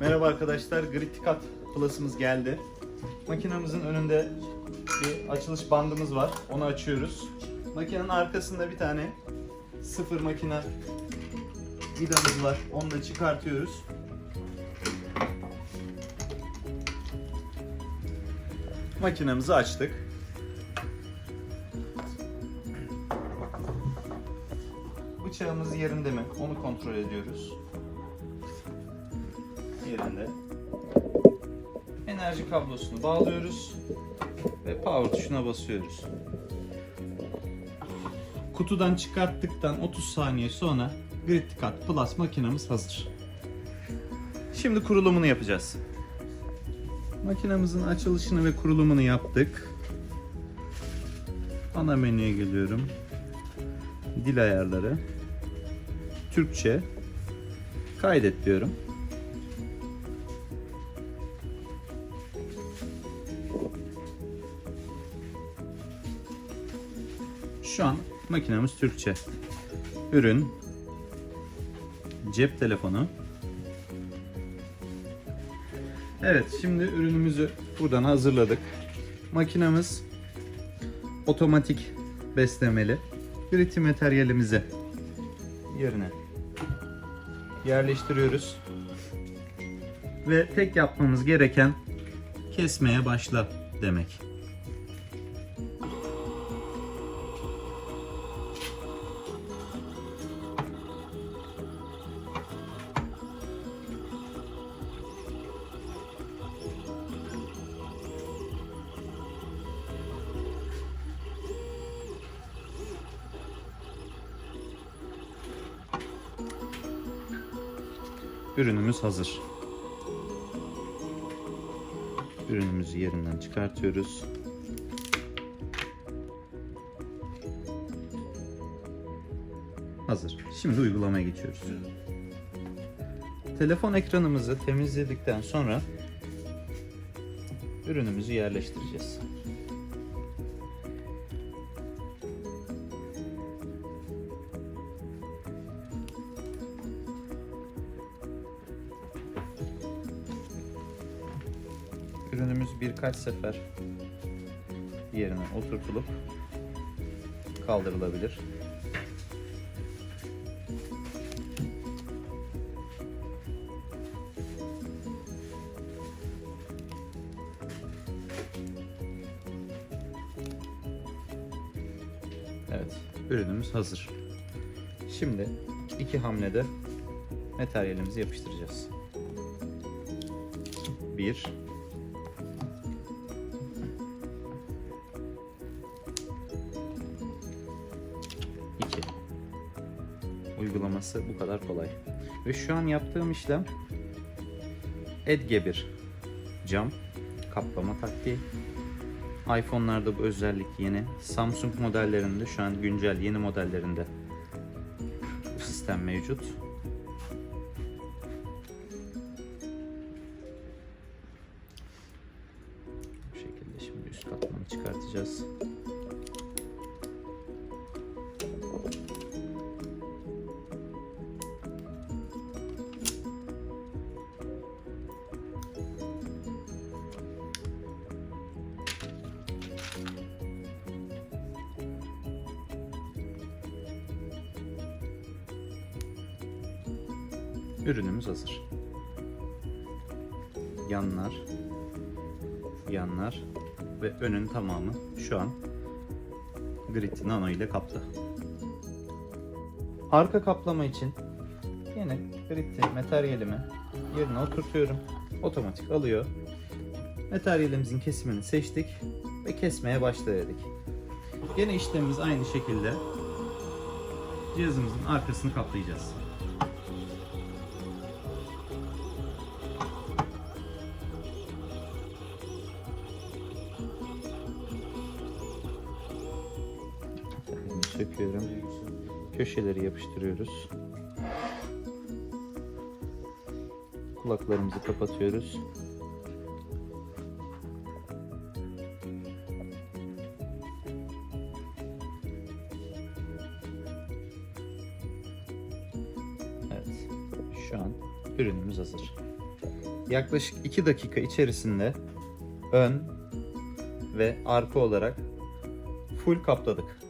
Merhaba arkadaşlar, Gritikat Plus'ımız geldi. Makinamızın önünde bir açılış bandımız var. Onu açıyoruz. Makinenin arkasında bir tane sıfır makine vidamız var. Onu da çıkartıyoruz. Makinamızı açtık. Bıçağımız yerinde mi? Onu kontrol ediyoruz. Yerinde. Enerji kablosunu bağlıyoruz ve power tuşuna basıyoruz. Kutudan çıkarttıktan 30 saniye sonra Gritikat Plus makinamız hazır. Şimdi kurulumunu yapacağız. Makinamızın açılışını ve kurulumunu yaptık. Ana menüye geliyorum. Dil ayarları. Türkçe. Kaydet diyorum. Şu an makinemiz Türkçe. Ürün. Cep telefonu. Evet, şimdi ürünümüzü buradan hazırladık. Makinamız otomatik beslemeli. Griti materyalimizi yerine yerleştiriyoruz. Ve tek yapmamız gereken kesmeye başla demek. Ürünümüz hazır. Ürünümüzü yerinden çıkartıyoruz. Hazır. Şimdi uygulamaya geçiyoruz. Telefon ekranımızı temizledikten sonra ürünümüzü yerleştireceğiz. Ürünümüz birkaç sefer yerine oturtulup kaldırılabilir. Evet, ürünümüz hazır. Şimdi iki hamlede materyalimizi yapıştıracağız. Bir, İki. Uygulaması bu kadar kolay. Ve şu an yaptığım işlem Edge bir cam kaplama taktiği. iPhone'larda bu özellik yeni. Samsung modellerinde şu an güncel yeni modellerinde bu sistem mevcut. Bu şekilde şimdi üst katmanı çıkartacağız. Ürünümüz hazır. Yanlar, yanlar ve önün tamamı şu an Grit Nano ile kaplı. Arka kaplama için yine Grit'i materyalimi yerine oturtuyorum. Otomatik alıyor. Materyalimizin kesimini seçtik ve kesmeye başladık. Yine işlemimiz aynı şekilde cihazımızın arkasını kaplayacağız. Söküyorum. Köşeleri yapıştırıyoruz. Kulaklarımızı kapatıyoruz. Evet. Şu an ürünümüz hazır. Yaklaşık 2 dakika içerisinde ön ve arka olarak full kapladık.